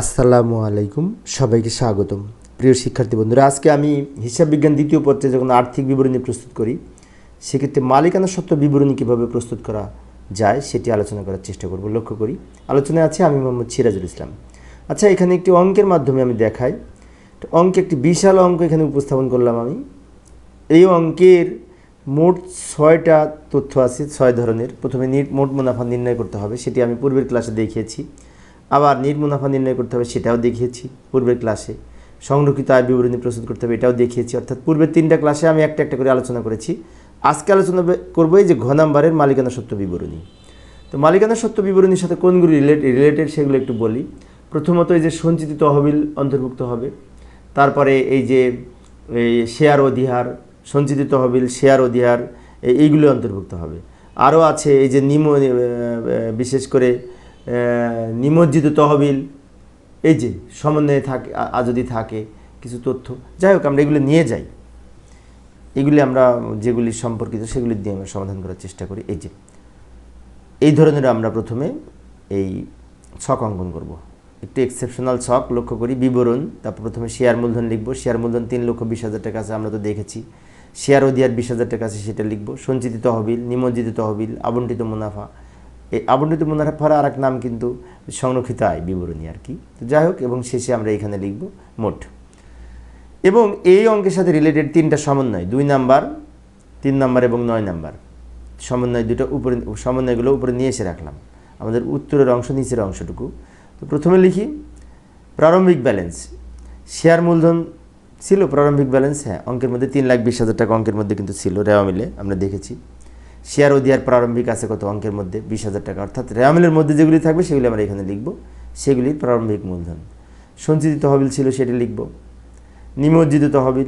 আসসালামু আলাইকুম, সবাইকে স্বাগতম। প্রিয় শিক্ষার্থী বন্ধুরা, আজকে আমি হিসাব বিজ্ঞান দ্বিতীয় পত্রে যখন আর্থিক বিবরণী প্রস্তুত করি, সেক্ষেত্রে মালিকানা সত্ত্ব বিবরণী কীভাবে প্রস্তুত করা যায় সেটি আলোচনা করার চেষ্টা করব। লক্ষ্য করি, আলোচনায় আছে আমি মোহাম্মদ সিরাজুল ইসলাম। আচ্ছা এখানে একটি অঙ্কের মাধ্যমে আমি দেখাই। অঙ্কে একটি বিশাল অঙ্ক এখানে উপস্থাপন করলাম আমি। এই অঙ্কের মোট ছয়টা তথ্য আছে, ছয় ধরনের। প্রথমে মোট মুনাফা নির্ণয় করতে হবে, সেটি আমি পূর্বের ক্লাসে দেখিয়েছি। আবার নিট মুনাফা নির্ণয় করতে হবে, সেটাও দেখিয়েছি পূর্বের ক্লাসে সংরক্ষিত আয় বিবরণী প্রস্তুত করতে হবে, এটাও দেখিয়েছি। অর্থাৎ পূর্বের তিনটা ক্লাসে আমি একটা একটা করে আলোচনা করেছি। আজকে আলোচনা করব এই যে ঘ নাম্বারের মালিকানা সত্য বিবরণী। তো মালিকানা সত্য বিবরণীর সাথে কোনগুলি রিলেট রিলেটেড সেগুলো একটু বলি। প্রথমত এই যে সঞ্চিত তহবিল অন্তর্ভুক্ত হবে, তারপরে এই যে শেয়ার অধিহার, সঞ্চিত তহবিল শেয়ার অধিহার এইগুলো অন্তর্ভুক্ত হবে। আরও আছে এই যে নিম বিশেষ করে নিমজ্জিত তহবিল, এই যে সমন্বয়ে থাকে যদি থাকে, কিছু তথ্য। যাই হোক, আমরা এগুলো নিয়ে যাই। এগুলি আমরা, যেগুলি সম্পর্কিত, সেগুলি দিয়ে আমরা সমাধান করার চেষ্টা করি। এই যে, এই ধরনের আমরা প্রথমে এই ছক অঙ্কন করব। একটি এক্সেপশনাল ছক, লক্ষ্য করি, বিবরণ, তারপর প্রথমে শেয়ার মূলধন লিখব। শেয়ার মূলধন তিন লক্ষ বিশ হাজার টাকা আছে, আমরা তো দেখেছি। শেয়ার অধিয়ার বিশ হাজার টাকা আছে, সেটা লিখব। সঞ্চিত তহবিল, নিমজ্জিত তহবিল আবন্টিত মুনাফা। এই আবন্টিত মুনাফার আর এক নাম কিন্তু সংরক্ষিত আয়, বিবরণী আর কি। তো যাই হোক, এবং শেষে আমরা এখানে লিখব মোট। এবং এই অঙ্কের সাথে রিলেটেড তিনটা সমন্বয়, দুই নাম্বার, তিন নাম্বার এবং নয় নাম্বার। সমন্বয় দুটো উপরে, সমন্বয়গুলো উপরে নিয়ে এসে রাখলাম। আমাদের উত্তরের অংশ, নিচের অংশটুকু। তো প্রথমে লিখি, প্রারম্ভিক ব্যালেন্স শেয়ার মূলধন ছিল, প্রারম্ভিক ব্যালেন্স হ্যাঁ অঙ্কের মধ্যে তিন লাখ বিশ হাজার টাকা অঙ্কের মধ্যে কিন্তু ছিল, রেওয়া মিলে, আমরা দেখেছি। শেয়ার অধিয়ার প্রারম্ভিক আছে কত অঙ্কের মধ্যে? বিশ হাজার টাকা। অর্থাৎ রেয়ামিলের মধ্যে যেগুলি থাকবে, সেগুলি আমরা এখানে লিখব। সেগুলির প্রারম্ভিক মূলধন। সঞ্চিত তহবিল ছিল, সেটি লিখব। নিমজ্জিত তহবিল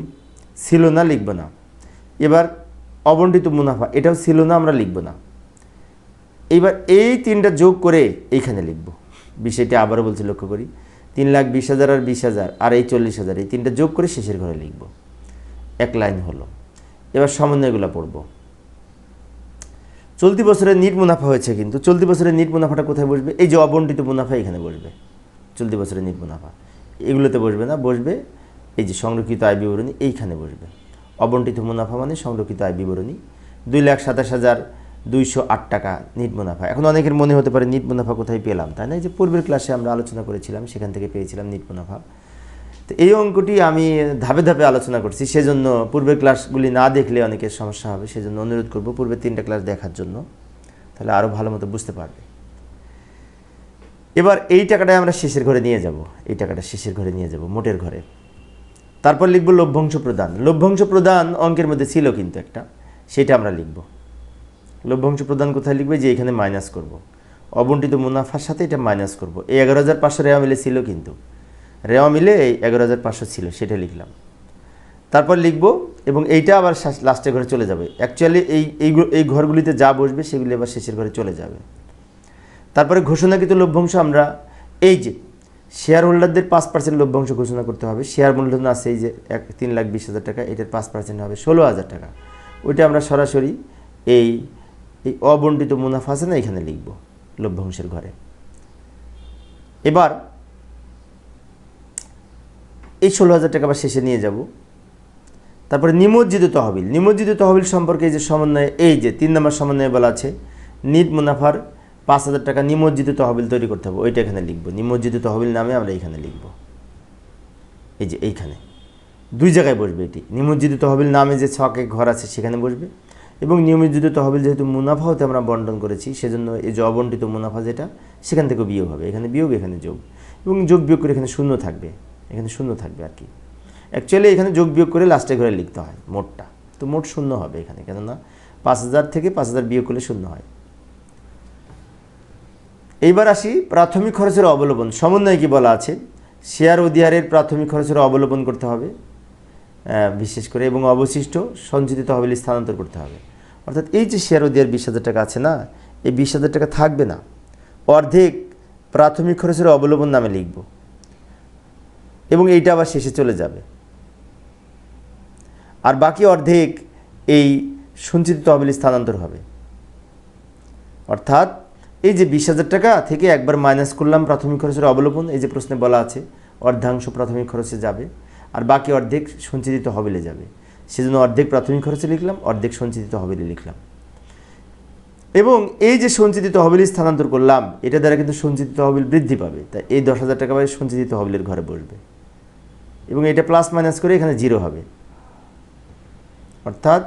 ছিল না, লিখব না। এবার অবন্টিত মুনাফা, এটাও ছিল না, আমরা লিখব না। এইবার এই তিনটা যোগ করে এইখানে লিখব। বিষয়টি আবারও বলছি, লক্ষ্য করি। তিন লাখ বিশ হাজার আর বিশ হাজার, আর এই চল্লিশ হাজার, এই তিনটা যোগ করে শেষের ঘরে লিখব। এক লাইন হলো। এবার সমন্বয়গুলো পড়ব। চলতি বছরের নিট মুনাফা হয়েছে কিন্তু, চলতি বছরের নিট মুনাফাটা কোথায় বসবে? এই যে অবন্টিত মুনাফা এখানে বসবে, চলতি বছরের নিট মুনাফা। এগুলোতে বসবে না, বসবে এই যে সংরক্ষিত আয় বিবরণী এইখানে বসবে। অবন্টিত মুনাফা মানে সংরক্ষিত আয় বিবরণী। দুই লাখ সাতাশ হাজার দুইশো আট টাকা নিট মুনাফা। এখন অনেকের মনে হতে পারে নিট মুনাফা কোথায় পেলাম, তাই না? যে পূর্বের ক্লাসে আমরা আলোচনা করেছিলাম, সেখান থেকে পেয়েছিলাম নিট মুনাফা। তো এই অঙ্কটি আমি ধাপে ধাপে আলোচনা করছি, সেজন্য পূর্বের ক্লাসগুলি না দেখলে অনেকের সমস্যা হবে, সেজন্য অনুরোধ করব পূর্বের তিনটা ক্লাস দেখার জন্য, তাহলে আরও ভালো মতো বুঝতে পারবে। এবার এই টাকাটা আমরা শেষের ঘরে নিয়ে যাব, এই টাকাটা শেষের ঘরে নিয়ে যাব, মোটের ঘরে। তারপর লিখব লভ্যাংশ প্রদান। লভ্যাংশ প্রদান অঙ্কের মধ্যে ছিল কিন্তু একটা, সেটা আমরা লিখব। লভ্যাংশ প্রদান কোথায় লিখবে? যে এখানে মাইনাস করব। অবন্টিত মুনাফার সাথে এটা মাইনাস করব। এই এগারো হাজার পাঁচশো রেওয়া মিলে ছিল কিন্তু। রেওয়া মিলে এই এগারো হাজার পাঁচশো ছিল, সেটা লিখলাম। তারপর লিখব এবং এইটা আবার লাস্টের ঘরে চলে যাবে। অ্যাকচুয়ালি এই এইগু- এই ঘরগুলিতে যা বসবে সেগুলি আবার শেষের ঘরে চলে যাবে। তারপরে ঘোষণাকৃত লভ্যাংশ আমরা, এই যে শেয়ার হোল্ডারদের পাঁচ পার্সেন্ট লভ্যাংশ ঘোষণা করতে হবে শেয়ার মূলধন আছে, এই যে এক, তিন লাখ বিশ হাজার টাকা, এটার পাঁচ পার্সেন্ট হবে ষোলো হাজার টাকা। ওইটা আমরা সরাসরি এই এই অবন্টিত মুনাফা আছে না, এখানে লিখব লভ্যাংশের ঘরে। এবার এই ষোলো হাজার টাকা আবার শেষে নিয়ে যাব। তারপরে নিমজ্জিত তহবিল। নিমজ্জিত তহবিল সম্পর্কে এই যে সমন্বয়ে, এই যে তিন নম্বর সমন্বয়ে বলা আছে, নিট মুনাফার পাঁচ হাজার টাকা নিমজ্জিত তহবিল তৈরি করতে হবে। ওইটা এখানে লিখব। নিমজ্জিত তহবিল নামে আমরা এইখানে লিখব। এই যে এইখানে। দুই জায়গায় বসবে এটি। নিমজ্জিত তহবিল নামে যে ছকে ঘর আছে সেখানে বসবে। এবং নিয়মিত তহবিল যেহেতু মুনাফা হতে আমরা বন্টন করেছি, সেজন্য এই যে অবন্টিত মুনাফা যেটা, সেখান থেকে বিয়োগ হবে। এখানে বিয়োগ, এখানে যোগ। এবং যোগ বিয়োগ করে এখানে শূন্য থাকবে। এখানে শূন্য থাকবে আর কি। অ্যাকচুয়ালি এখানে যোগ বিয়োগ করে লাস্টে ঘরে লিখতে হয়, মোটটা। তো মোট শূন্য হবে এখানে, কেননা পাঁচ হাজার থেকে পাঁচ হাজার বিয়োগ করলে শূন্য হয়। এইবার আসি প্রাথমিক খরচের অবলম্বন। সমন্বয়ে কি বলা আছে? শেয়ার অধিহারের প্রাথমিক খরচের অবলম্বন করতে হবে বিশেষ করে এবং অবশিষ্ট সঞ্চিত তহবিল স্থানান্তর করতে হবে। অর্থাৎ এই যে শেয়ার অধিহার বিশ হাজার টাকা আছে না, এই বিশ হাজার টাকা থাকবে না। অর্ধেক প্রাথমিক খরচের অবলম্বন নামে লিখব। এবং এইটা আবার শেষে চলে যাবে। আর বাকি অর্ধেক এই সঞ্চিত তহবিল স্থানান্তর হবে। অর্থাৎ এই যে বিশ হাজার টাকা থেকে একবার মাইনাস করলাম প্রাথমিক খরচের অবলোপন, এই যে প্রশ্নে বলা আছে, অর্ধাংশ প্রাথমিক খরচে যাবে, আর বাকি অর্ধেক সঞ্চিত হবিলে যাবে। সেজন্য অর্ধেক প্রাথমিক খরচে লিখলাম, অর্ধেক সঞ্চিত হবিলে লিখলাম। এবং এই যে সঞ্চিত তহবিল স্থানান্তর করলাম, এটা দ্বারা কিন্তু সঞ্চিত তহবিল বৃদ্ধি পাবে। তাই এই দশ হাজার টাকা সঞ্চিত তহবিলের ঘরে বসবে। এবং এটা প্লাস মাইনাস করে এখানে জিরো হবে। অর্থাৎ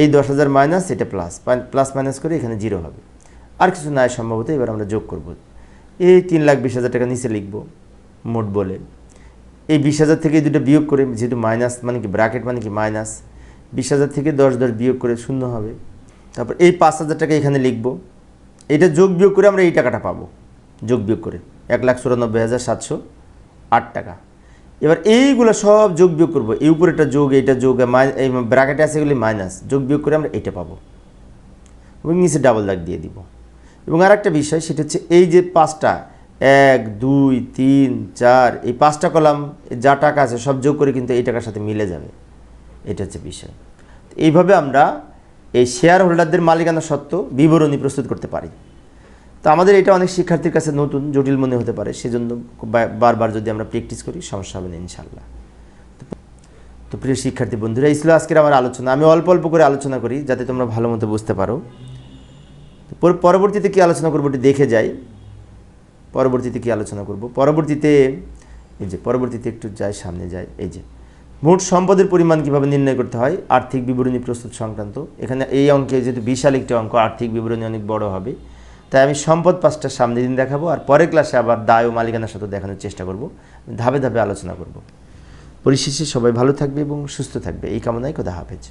এই দশ হাজার মাইনাস এটা প্লাস প্লাস মাইনাস করে এখানে জিরো হবে। আর কিছু নাই সম্ভবত, এবার আমরা যোগ করব। এই তিন লাখ বিশ হাজার টাকা নিচে লিখব, মোট বলে। এই বিশ হাজার থেকে দুটো বিয়োগ করে, যেহেতু মাইনাস মানে কি ব্র্যাকেট মানে কি মাইনাস বিশ হাজার থেকে দশ দশ বিয়োগ করে শূন্য হবে। তারপর এই পাঁচ হাজার টাকা এখানে লিখব। এটা যোগ বিয়োগ করে আমরা এই টাকাটা পাবো, যোগ বিয়োগ করে। এক লাখ চুরানব্বই হাজার সাতশো আট টাকা। এবার এইগুলো সব যোগ বিয়োগ করব। এই উপরে একটা যোগ, এইটা যোগ, এই ব্র্যাকেটে আছে এগুলি মাইনাস। যোগ বিয়োগ করে আমরা এইটা পাবো। এবং নিচে ডাবল দাগ দিয়ে দিব। এবং আর একটা বিষয়, সেটা হচ্ছে এই যে পাঁচটা, এক, দুই, তিন, চার, এই পাঁচটা কলাম, যা টাকা আছে সব যোগ করে কিন্তু এই টাকার সাথে মিলে যাবে। এটা হচ্ছে বিষয়। এইভাবে আমরা এই শেয়ার হোল্ডারদের মালিকানা সত্ত্ব বিবরণী প্রস্তুত করতে পারি। তো আমাদের এটা অনেক শিক্ষার্থীর কাছে নতুন, জটিল মনে হতে পারে। সেজন্য বারবার যদি আমরা প্র্যাকটিস করি, সমস্যা হবে না ইনশাল্লাহ তো প্রিয় শিক্ষার্থী বন্ধুরা, এই ছিল আজকের আমার আলোচনা। আমি অল্প অল্প করে আলোচনা করি, যাতে তোমরা ভালো মতো বুঝতে পারো পরবর্তীতে কি আলোচনা করব একটু দেখে যাই। পরবর্তীতে কি আলোচনা করব? পরবর্তীতে, এই যে, পরবর্তীতে একটু যাই, সামনে যাই। এই যে, মোট সম্পদের পরিমাণ কীভাবে নির্ণয় করতে হয়? আর্থিক বিবরণী প্রস্তুত সংক্রান্ত। এখানে এই অঙ্কে যেহেতু বিশাল একটি অঙ্ক, আর্থিক বিবরণী অনেক বড় হবে। তাই আমি সম্পদ পাঁচটা সামনে দিন দেখাবো আর পরের ক্লাসে আবার দায় ও মালিকানার সাথে দেখানোর চেষ্টা করব। ধাপে ধাপে আলোচনা করব। পরিশেষে সবাই ভালো থাকবে এবং সুস্থ থাকবে। এই কামনায় কথা হাফেজ।